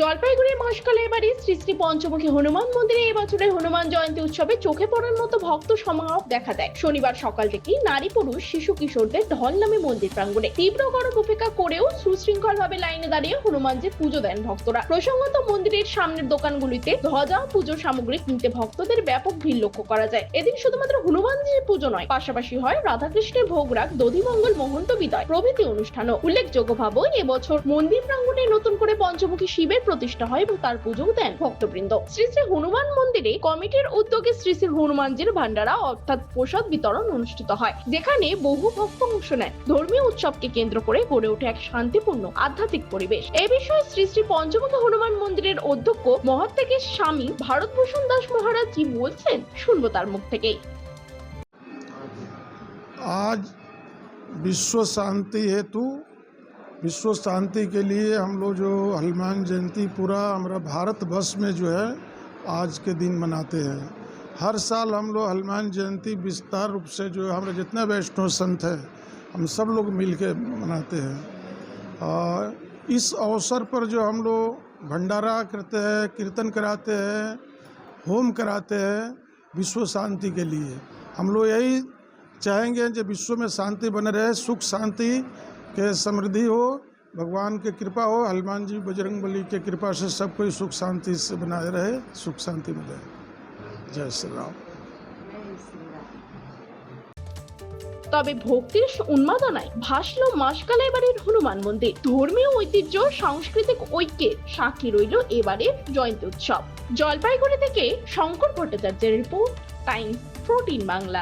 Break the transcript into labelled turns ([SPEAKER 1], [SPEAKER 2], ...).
[SPEAKER 1] জলপাইগুড়ির মহাশকালের বাড়ি শ্রী শ্রী পঞ্চমুখী হনুমান মন্দিরে এবছরের হনুমান জয়ন্তী উৎসবে চোখে পড়ার মতো ভক্ত সমারোহ দেখা দেয়। শনিবার সকাল থেকেই নারী পুরুষ, শিশু কিশোরদের ঢল নামে মন্দির প্রাঙ্গণে তীব্র গরম উপেক্ষা করেও সুশৃঙ্খল ভাবে লাইনে দাঁড়িয়ে হনুমানজির পুজো দেন ভক্তরা। প্রসঙ্গত মন্দিরের সামনের দোকানগুলিতে ধ্বজা পুজোর সামগ্রী কিনতে ভক্তদের ব্যাপক ভিড় লক্ষ্য করা যায়। এদিন শুধুমাত্র হনুমানজির পুজো নয়, পাশাপাশি হয় রাধাকৃষ্ণের ভোগরাগ দধিমঙ্গল মহন্ত বিদয় প্রভৃতি অনুষ্ঠানও। উল্লেখযোগ্য ভাবে এবছর মন্দির প্রাঙ্গণে নতুন করে পঞ্চমুখী শিবের প্রতিষ্ঠা হয় এবং তার পুজো দেন ভক্তবৃন্দ শ্রী শ্রী হনুমান মন্দিরে কমিটির উদ্যোগে শ্রী শ্রী হনুমানজির ভান্ডারা অর্থাৎ প্রসাদ বিতরণ অনুষ্ঠিত হয় যেখানে বহু ভক্ত অংশ নেন ধর্মীয় উৎসবকে কেন্দ্র করে গড়ে ওঠে এক শান্তিপূর্ণ আধ্যাত্মিক পরিবেশ এ বিষয়ে শ্রী শ্রী পঞ্চমুখী হনুমান মন্দিরের অধ্যক্ষ মহাত্যাগের স্বামী ভারতভূষণ দাস মহারাজ কি বলছেন শুনবো তার মুখ থেকেই
[SPEAKER 2] आज विश्व शांति हेतु विश्व शांति के लिए हम लोग जो हनुमान जयंती पूरा हमारा भारत वर्ष में जो है, आज के दिन मनाते हैं। हर साल हम लोग हनुमान जयंती विस्तार रूप से जो हमारे जितने वैष्णव संत हैं, हम सब लोग मिल के मनाते हैं। और इस अवसर पर जो हम लोग भंडारा करते हैं, कीर्तन कराते हैं, होम कराते हैं विश्व शांति के लिए। हम लोग यही चाहेंगे जो विश्व में शांति बने रहे, सुख शांति के समृद्धि हो भगवान की कृपा हो हनुमान जी बजरंग बली के कृपा से सब कोई सुख शांति से बनाए रहे सुख शांति मिले जय श्री राम
[SPEAKER 1] তবে ভক্তির উন্মাদনায় ভাসল মাসকালাই বাড়ির হনুমান মন্দির ধর্মীয় ঐতিহ্য সাংস্কৃতিক ঐক্যের সাক্ষী রইল এবারের জয়ন্তী উৎসব জলপাইগুড়ি থেকে শঙ্কর ভট্টাচার্যের রিপোর্ট টাইমস প্রোটিন বাংলা